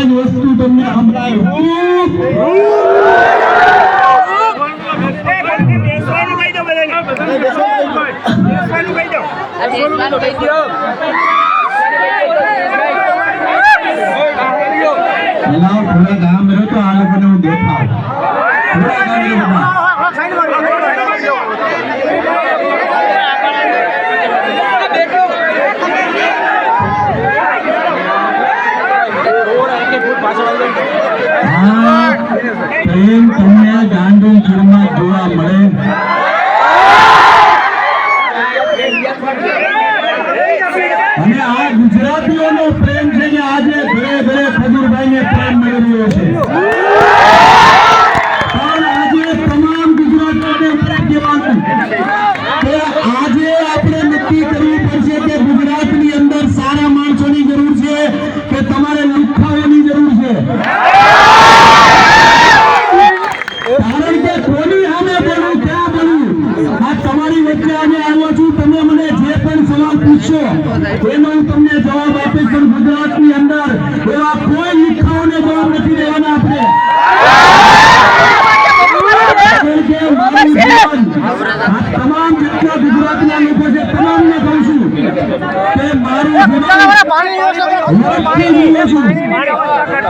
જ વસ્તુ તમને સંભળાય. પેલા થોડા ગામ રહ્યો તો આ લોકોને હું દેખાવ થોડા ગામ રહ્યો પ્રેમ તમને ગાંડું ખીરમાં જોવા મળે. અને આ ગુજરાતીઓનો પ્રેમ છે ને આજે ઘરે ઘરે ખજૂરભાઈને પ્રેમ મળી રહ્યો છે પણ આજે તમામ ગુજરાતીઓને મારે કહેવાનું કે આજે આપણે નક્કી કરવું પડશે કે ગુજરાતની અંદર સારા માણસોની જરૂર છે કે તમારે લુખ્ખાઓની જરૂર છે કારણ કે કોની સામે બોલવું ક્યાં બોલવું આ તમારી વચ્ચે આજે આવ્યો છું તમે મને જે પણ સવાલ પૂછશો એનો હું તમને જવાબ આપીશ પણ ગુજરાતની અંદર એવા કોઈ લુખ્ખાઓને જવાબ નથી દેવાના આપણે કારણ કે મારું જીવન આ તમામ જેટલા ગુજરાતના લોકો છે તમામને કહું છું કે મારું જીવન લડતી જીવું છું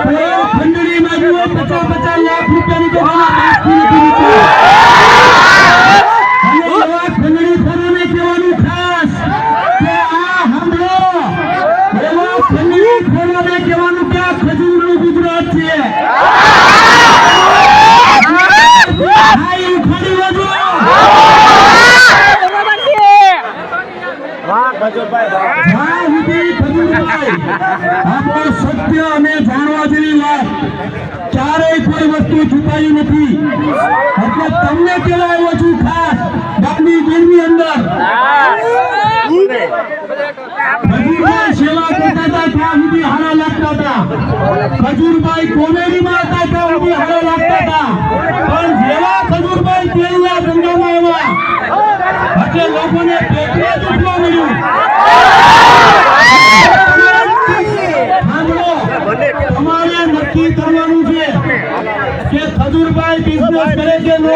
કોઈ ખંડણીમાં જુઓ પચાસ પચાસ લાખ રૂપિયાની તો મને બાકી નથી નીકળી. અને એવા ખંડણીખોરોને કહેવાનું ખાસ કે આ સાંભળો. એવા ખંડણીખોરોને કહેવાનું કે આ ખજૂરનું ગુજરાત છે હા, એ ઉખાડી લેજો. જ્યાં સુધી ખજૂરભાઈ, આપણો સત્ય અને જાણવા જેવી વાત ક્યારેય કોઈ વસ્તુ છુપાઈ નથી એટલે તમને કહેવા આવ્યો છું ખાસ ગામની દિલની અંદર ખજૂરભાઈ સેવા કરતા હતા ત્યાં સુધી હારા લાગતા હતા ખજૂરભાઈ કોમેડીમાં હતા ત્યાં સુધી હારા લાગતા હતા પણ જેવા ખજૂરભાઈ તેલના ધંધામાં આવ્યા એટલે કે ખજૂરભાઈ બિઝનેસ કરે કે નો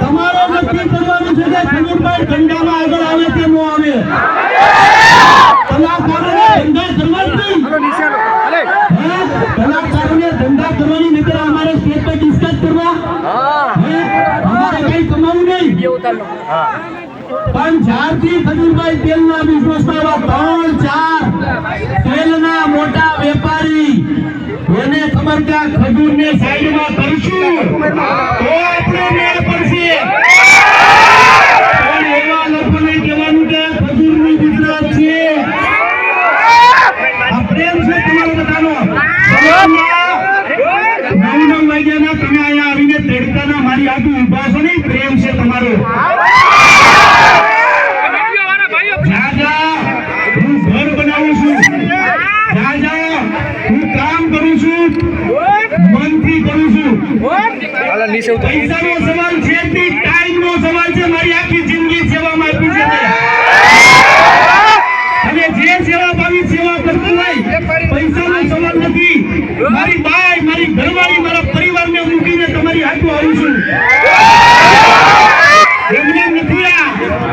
તમારે નક્કી કરવાનું છે કે ખજૂરભાઈ ધંધામાં આગળ આવે કે નો આવે કલાકારોને ધંધા કરવા જ નહીં હે? કલાકારોને ધંધા કરવાની નકર અમારે સ્ટેજ પર ડિસ્કસ કરવા હે? અમારે કઈ કમાવું નહીં પણ જ્યારથી ખજૂરભાઈ તેલના બિઝનેસમાં એવા ત્રણ, ચાર તેલના મોટા વેપારી, એને ખબર કે ખજૂરને સાઈડમાં કરશું? તો આપણે મેળ પડશે. એવા લોકોને કહેવાનું કે ખજૂરનું છે. આ પ્રેમ છે તમારો બધાનો. નવ તમે અહીંયા આવીને તેડકાના મારી આગળ ઊભા છો ને, પ્રેમ છે તમારો. છું પૈસાનો સવાલ છે જ નહીં ટાઈમનો સવાલ છે મારી આખી જિંદગી સેવામાં આપી છે મેં. અને જે સેવા ભાવી સેવા કરતું હોય પૈસાનો સવાલ નથી મારી બાઈ મારી ઘરવાળી મારા પરિવારને મૂકીને તમારી હાથું આવું છું એમને નથી આ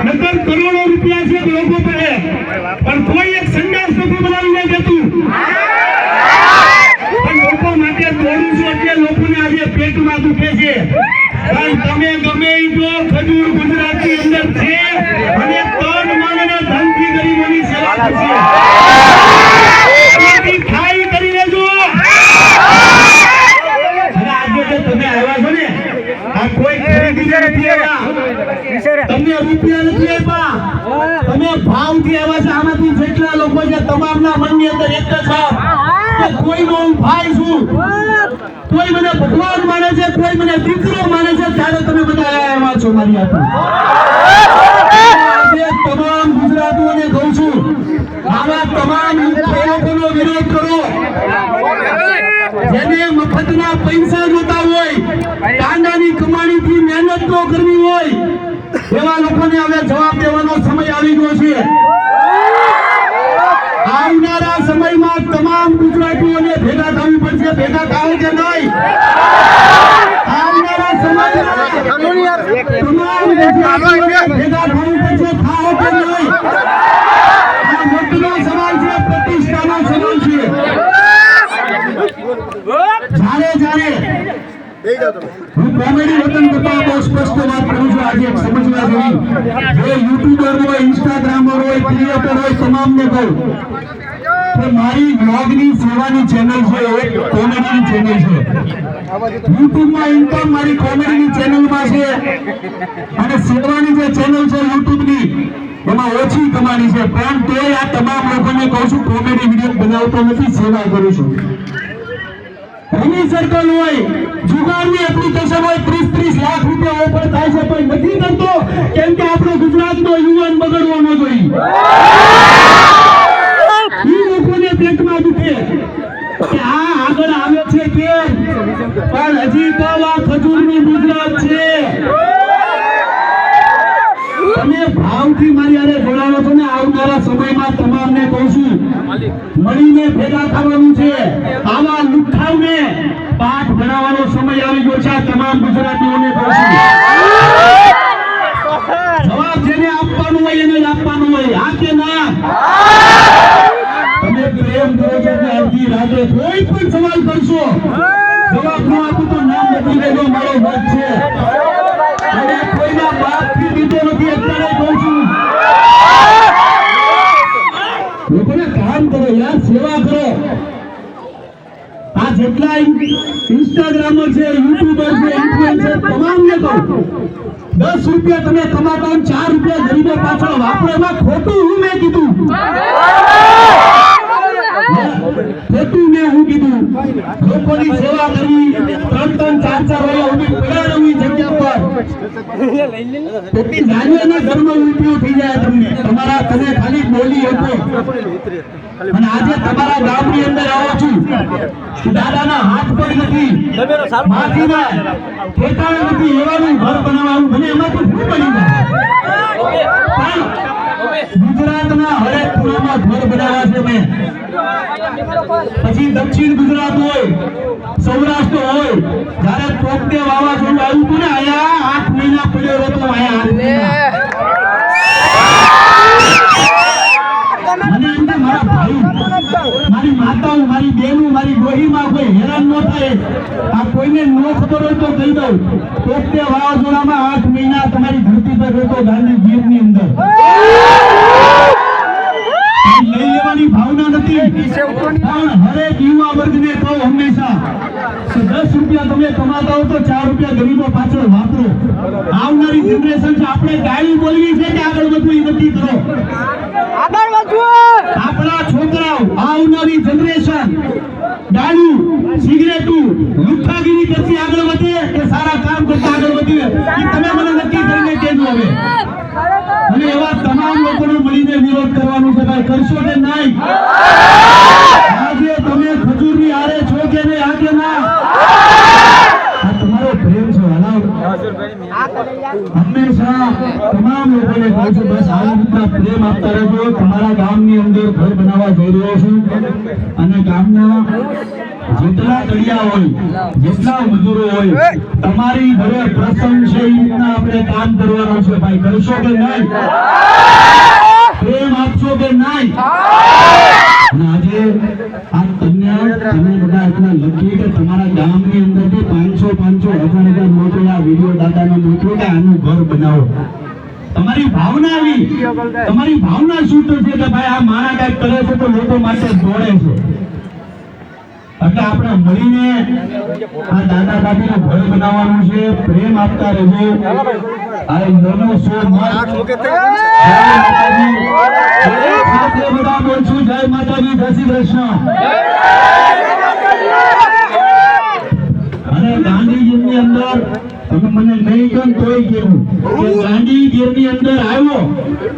નકર કરોડો રૂપિયા છે લોકો પાસે પણ કોઈ એક સંદાસ નથી બનાવીને દેતું પણ લોકો માટે દોડું છું એટલે લોકોને આજે પેટમાં દુખે છે? પણ તમે ગમે ઈ ખજૂર ગુજરાતની અંદર છે અને તન મનના ધનથી ગરીબોની સેવા કરશે. ખાઈ કરી લેજો. આજે જે તમે આવ્યા છો ને? આ કોઈ ખરીદીને નથી આવ્યા. તમને રૂપિયા નથી આપ્યા. તમે ભાવથી આવ્યા છે. આમાંથી જેટલા લોકો છે તમામના મનની અંદર એક જ ભાવ. કે કોઈનો હું ભાઈ છું. કોઈ મને ભગવાન માને છે, કોઈ મને દીકરો માને છે, ત્યારે તમે બધા આવ્યા છો મારી હાથે. તમામ ગુજરાતીઓને કહું છું આવા તમામ ખેડૂતોનો વિરોધ કરો. જેને મફતના પૈસા જોતા હોય, કાંડાની કમાણીથી મહેનત ન કરવી હોય, એવા લોકોને હવે જવાબ દેવાનો સમય આવી ગયો છે. આવનારા સમયમાં તમામ ગુજરાતીઓને ભેગા થવું પડશે, ભેગા થાવ કે નહીં હું કોમેડી વતન કરતા બહુ સ્પષ્ટ વાત કરું છું આજે યુટ્યુબર હોય ઇન્સ્ટાગ્રામર હોય ક્રિએટર હોય તમામને કહું કે મારી બ્લોગની સેવાની ચેનલ છે એક કોમેડીની ચેનલ છે યુટ્યુબમાં ઇન્કમ મારી કોમેડીની ચેનલમાં છે. અને સેવાની જે ચેનલ છે યુટ્યુબની એમાં ઓછી કમાણી છે. પણ તોય આ તમામ લોકોને કહું છું કોમેડી વીડિયો બનાવતો નથી સેવા કરું છું. રમી સર્કલ હોય જુગારની એપ્લિકેશન હોય ત્રીસ ત્રીસ લાખ રૂપિયા ઓફર થાય છે પણ નથી કરતો કેમ કે આપણો ગુજરાતનો યુવાન બગડવો ન જોઈએ લોકોને પેટમાં દુખે. કે આ આગળ આવે છે કેમ પણ હજી તો આ ખજૂરની ગુજરાત છે. તમે ભાવથી મારી હારે જોડાણો છો ને, આવનારા સમયમાં તમામને કહું છું, મળીને ભેગા થવાનું છે. આવા લુખાવને પાઠ ભણાવવાનો સમય આવી ગયો છે. તમામ ગુજરાતીઓને કહું છું. જવાબ જેને આપવાનું હોય એને જ આપવાનું હોય. આ કે ના તમે પ્રેમ કરો છો કે અડધી કોઈ પણ સવાલ કરશો જવાબ ન આપું તો નામ બદલી દેજો મારો મત છે. અને કોઈના બાપથી દીધો નથી, અત્યારે કહું છું. લોકોને કામ કરો, યાર, સેવા કરો. આ જેટલા ઇન્સ્ટાગ્રામર છે, યુટ્યુબર છે, ઇન્ફ્લુએન્સર, તમામને કહું. દસ રૂપિયા તમે કમાતા ચાર રૂપિયા ગરીબો પાછળ વાપરો, એમાં ખોટું હું મેં કીધું. ખોટું મેં હું કીધું. લોકોની સેવા કરવી, ત્રણ ત્રણ ચાર ચાર વાળા ઊભી પડ્યા રહેવી જગ્યા પર. નાનીઓના ઘરમાં ઉપયોગ થઈ જાય તમને. તમારા તમે ખાલી બોલી હતો. અને આજે તમારા ગામની અંદર આવો છું. દાદાના હાથ પગ નથી. માથીના ઠેકાણા નથી. એવાનું ઘર બનાવવાનું. મને એમાંથી શું બની જાય? પણ ગુજરાતના હરેક ખૂણામાં ઘર બનાવ્યા છે મેં પછી દક્ષિણ ગુજરાત હોય સૌરાષ્ટ્ર હોય જ્યારે પોતે વાવાઝોડું આવ્યું હતું ને અહીંયા આઠ મહિના પડ્યો હતો અહીંયા આઠ મહિના. માતાઓ મારી ડોહીમાં કોઈ હેરાન ન થાય આ કોઈને ન ખબર હોય તો કહી દઉં. પોતે વાવાઝોડામાં આઠ મહિના તમારી ધરતી પર રહેતો ગાંધી ગીરની અંદર લઈ લેવાની ભાવના નથી. પણ હરેક યુવા વર્ગને કહો હંમેશા દસ રૂપિયા તમે કમાતા હો તો ચાર રૂપિયા ગરીબો પાછળ વાપરો. આવનારી જનરેશન છે આપણે ગાડી બોલવી છે કે આગળ વધવું એ નક્કી કરો. આગળ વધવું! આપણા આવનારી જનરેશન ગાડી સિગરેટુ લુખાગીરી પછી આગળ વધે કે સારા કામ કરતા આગળ વધે? તમે મને નક્કી કરીને કહેજો હવે. અને એવા તમામ લોકોને મળીને વિરોધ કરવાનો છે, ભાઈ, કરશો કે નહીં? આજે તમે ખજૂરની હારે છો કે નહીં? આ કે ના આ તમારો પ્રેમ છે હલાવ તમામ લોકોને કહું છું, બસ આવી રીતના પ્રેમ આપતા રહેજો. તમારા ગામની અંદર ઘર બનાવવા જઈ રહ્યો છું. અને ગામના જેટલા તળિયા હોય, જેટલા મજૂરો હોય, તમારી ઘરે પ્રસંગ છે એ રીતના આપણે કામ કરવાનું છે. ભાઈ, કરશો કે નહીં? પ્રેમ આપશો કે નહીં? આજે તમારા ભાવના આવી તમારી છે કે ભાઈ આ મારા કાંઈક કરે છે તો લોકો માટે દોડે છે એટલે આપણે મળીને આ દાદા દાદીનું ઘર બનાવવાનું છે. પ્રેમ આપતા રહેજો. આ નવો સો મચ બધા બોલશું જય માતાજી. જય શ્રી કૃષ્ણ. અને ગાંધીજીની અંદર તમે મને નહીં કહો ને તોય કેવું કે ગાંધીજીની અંદર આવ્યો.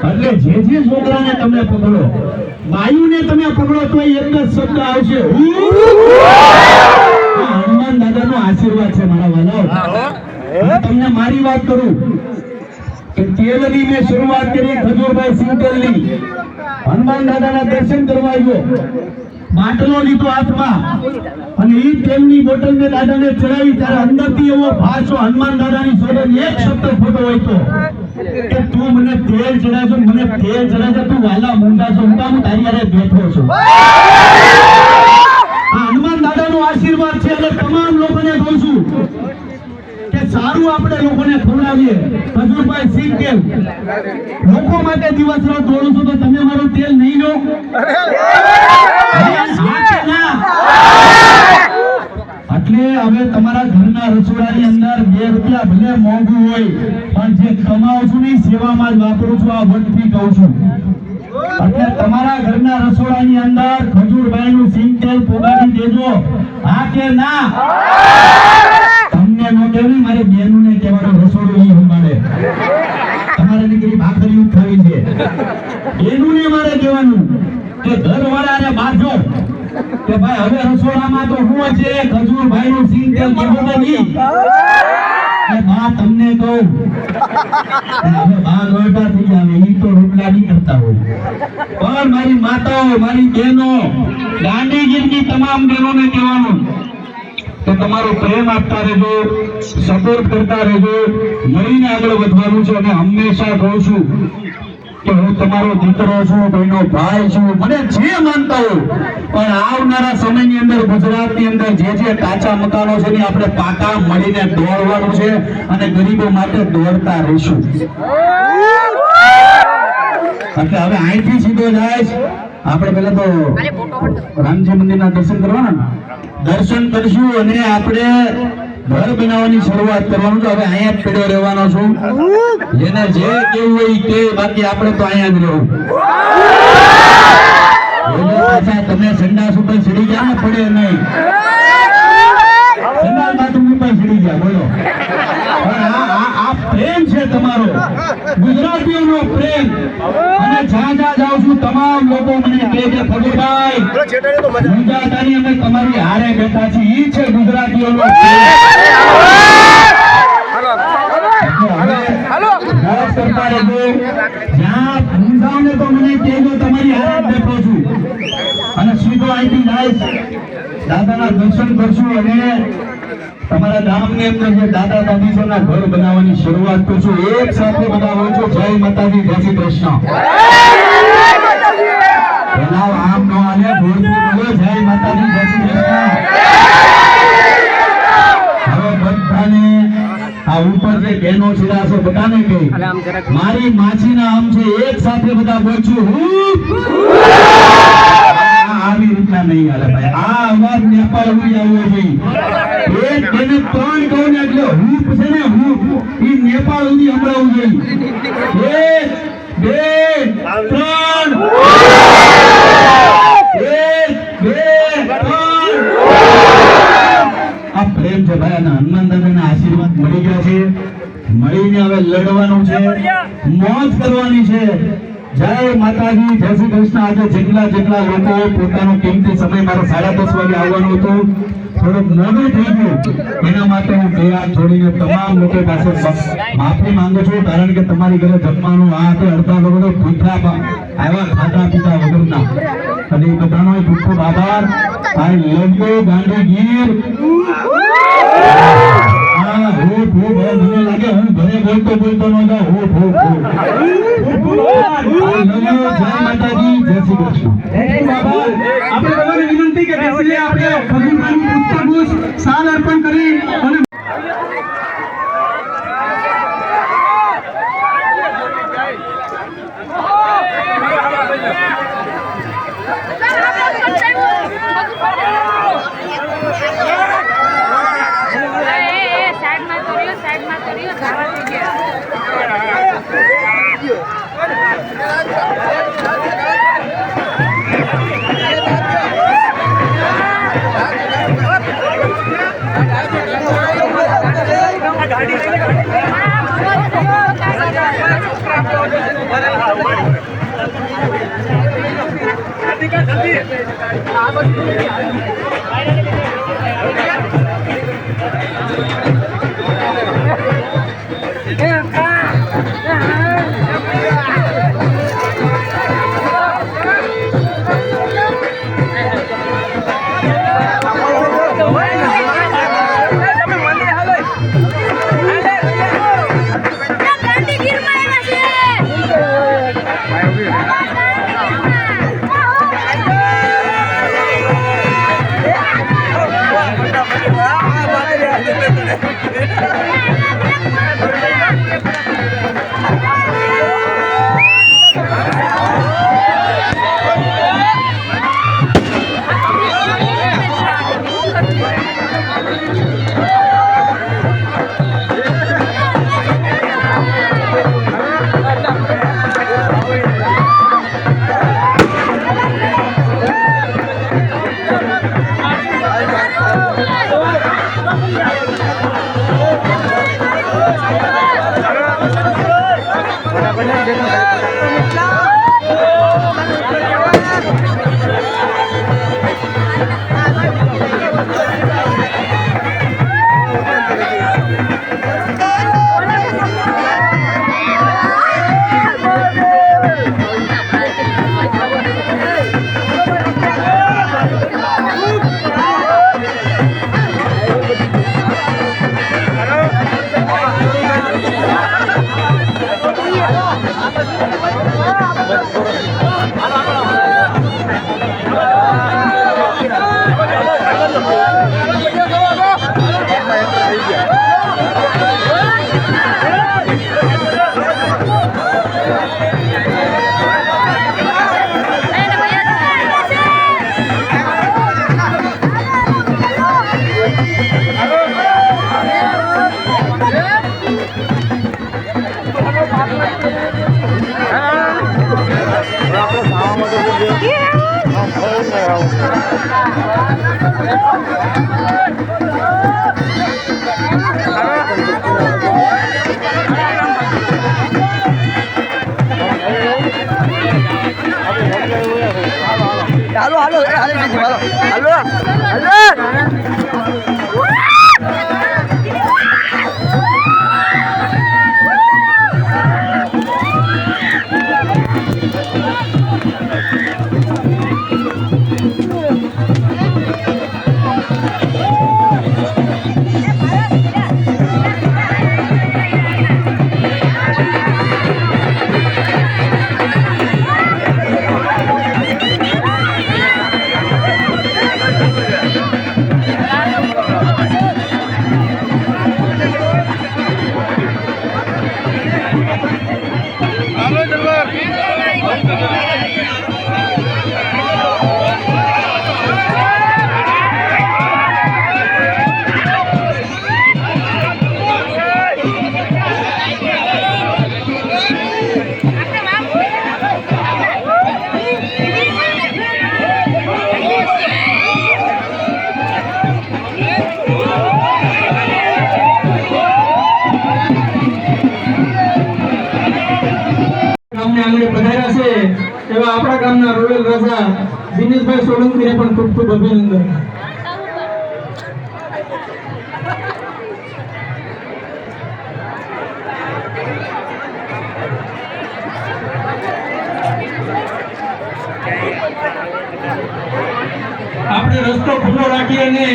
એટલે જે જે છોકરાને તમે પકડો બાયુને તમે પકડો તો એક જ શબ્દ આવશે. હનુમાન દાદાનો આશીર્વાદ છે મારા વાલાઓ. તમને મારી વાત કરું. તેલની મેં શરૂઆત કરી ખજૂરભાઈ સિંગલની હનુમાન દાદાના દર્શન કરવા આવ્યો. બાટલો લીધો હાથમાં. અને એ તેલની બોટલ ને દાદાને ચડાવી. ત્યારે અંદરથી એવો ભાષો હનુમાન દાદાની જોડે એક શબ્દ ખોટો હોય તો કે તું મને તેલ ચડાવજો, મને તેલ ચડાવજો. તું વાલા મુંડા છો. હું તારી યારે બેઠો છું. હનુમાન દાદાનો આશીર્વાદ છે એટલે તમામ લોકોને કહું છું. સારું આપણે લોકોને ખવડાવીએ. ખજૂરભાઈ સિંહ તેલ લોકો માટે દિવસ રાત દોડું છું તો તમે મારું તેલ નહીં લો? એટલે હવે તમારા ઘરના રસોડાની અંદર બે રૂપિયા ભલે મોંઘું હોય, પણ જે કમાવ છું ને સેવામાં જ વાપરું છું, આ વટથી કહું છું. એટલે તમારા ઘરના રસોડાની અંદર ખજૂરભાઈ નું સિંગ તેલ પોગાડી દેજો. હા કે ના? તમને નો કહેવું મારી બેનું ને કહેવાનું રસોડું ઈ સંભાળે. તમારે દીકરી ભાખરી ખાવી છે. બેનું ને મારે કહેવાનું કે ઘરવાળાને બાજો કે ભાઈ, હવે રસોડામાં તો હું છે ખજૂરભાઈ નું સિંગ તેલ કેવું કે નહીં. બા, તમને કહું. નહીં મારી માતાઓ, મારી બહેનો, ગાંધીજીની તમામ બહેનોને કહેવાનું તો તમારો પ્રેમ આપતા રહેજો સપોર્ટ કરતા રહેજો મળીને આગળ વધવાનું છે અને હંમેશા કહું છું કે હું તમારો દીકરો છું બહેનો ભાઈ છું મને જે માનતા હો પણ આવનારા સમયની અંદર ગુજરાતની અંદર જે જે કાચા મકાનો છે ને આપણે પાકા મળીને દોડવાનું છે અને ગરીબો માટે દોડતા રહીશું એટલે હવે અહીંથી સીધો જાય. આપણે પહેલા તો રામજી મંદિરના દર્શન કરવાના દર્શન કરશું અને આપણે ઘર બનાવવાની શરૂઆત કરવાનું હવે અહીંયા જ પડ્યો રહેવાનો છું. જેને જે કેવું હોય તે બાકી આપણે તો અહીંયા જ રહેવું. તમે સંડાસ ઉપર ચડી ગયા ને પડે નહીં. સંડાસ બાથરૂમ ઉપર ચડી ગયા બોલો. પણ આ પ્રેમ છે તમારો. ગુજરાતીઓનો પ્રેમ. અને જ્યાં જ્યાં જાઉં છું તમામ લોકો મને કહે છે ફગુભાઈ ગુજરાતાની અમે તમારી હારે બેઠા છીએ. ઈ છે ગુજરાતીઓનો જ્યાં સમજાવ ને તો મને કહેજો તમારી હારે બેઠો છું. અને સીધો અહીંથી જાય દાદાના દર્શન કરશું અને તમારા ગામને અંદર જે દાદા દાદીસોના ઘર બનાવવાની શરૂઆત કરશું એક સાથે બધા હોય છો. જય માતાજી, જય શ્રી કૃષ્ણ. બનાવ આમ નો આલે ઢોલકી બોલો, જય માતાજી, જય શ્રી કૃષ્ણ. હવે બધાને આ ઉપર જે બહેનો છેડા છે, બધાને કહી. મારી માછીના આમ છે, એક સાથે બધા બોલશું, હું આવી રીતના નહીં હાલે ભાઈ. આ અવાજ નેપાળ ઉડી એક ત્રણ કહું ને એટલે હું છે હૂપ ઈ નેપાળ સુધી હમણાં જોઈએ. એક એક, બે, ત્રણ. મળી ગયા છે. મળીને હવે લડવાનું છે. મોજ કરવાની છે. જય માતાજી, જય શ્રી કૃષ્ણ. આજે જેટલા જેટલા લોકો પોતાનો કિંમતી સમય મારે સાડા દસ વાગે આવવાનું હતું. થોડુંક મોડું થઈ ગયું, એના માટે હું તૈયાર છોડીને તમામ લોકો પાસે માફી માંગુ છું, કારણ કે તમારી ઘરે જમવાનું, આ તે અડધા લોકો તો ભૂખ્યા આવ્યા ખાતા પીતા વગરના. અને એ બધાનો ખૂબ ખૂબ આભાર. આઈ લવ યુ ગાંધીગીર. હા, હું ખૂબ મને લાગે હું ઘરે બોલતો બોલતો ન હું હૂપ હૂપ. આ બધું ખૂબ ખૂબ આપણે રસ્તો ખુલ્લો રાખી અને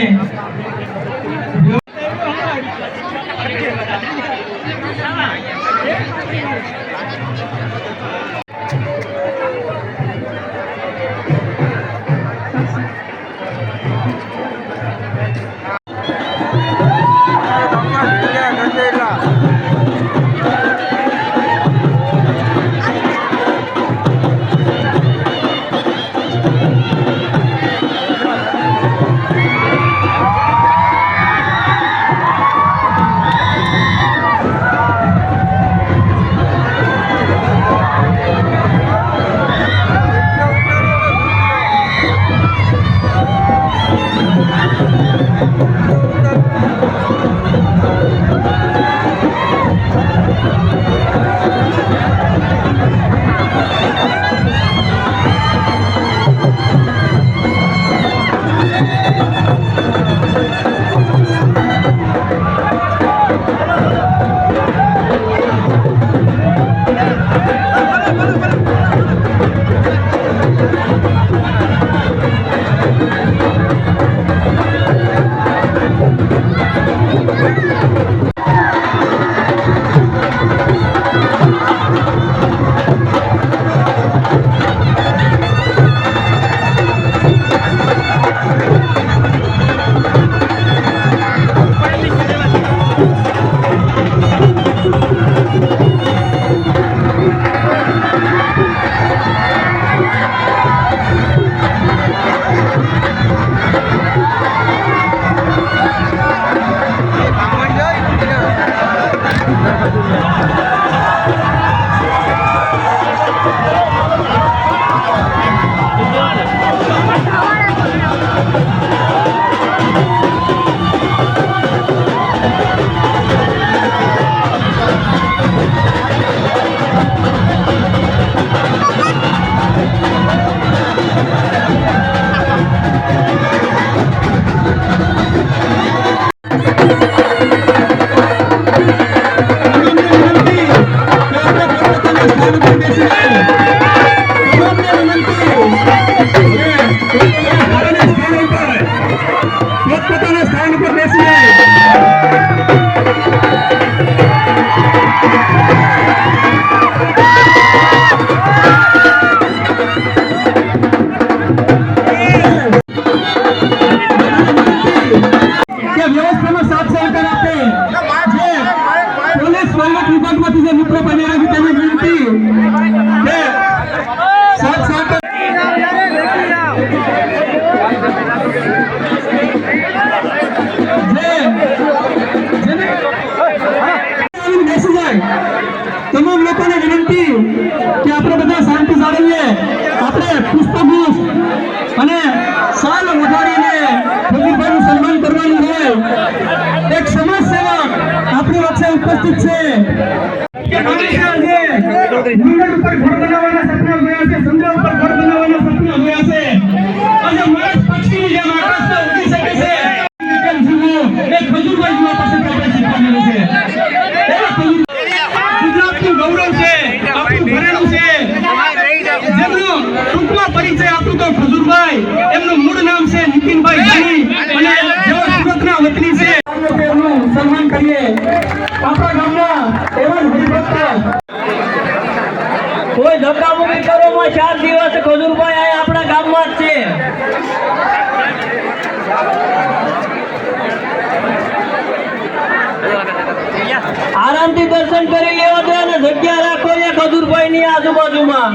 દર્શન કરી લેવા દે અને જગ્યા રાખો ને ખજુરભાઈ ની આજુબાજુમાં.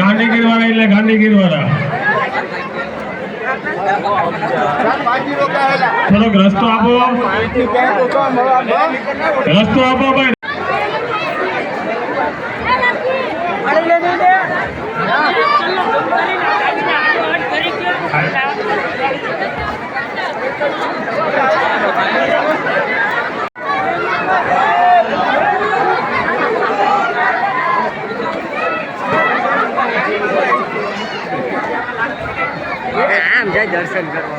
ગાંધીગીર વાળા એટલે ગાંધીગીર વાળા થોડોક રસ્તો આપો. રસ્તો આપો ભાઈ. આમ જાય દર્શન કરવા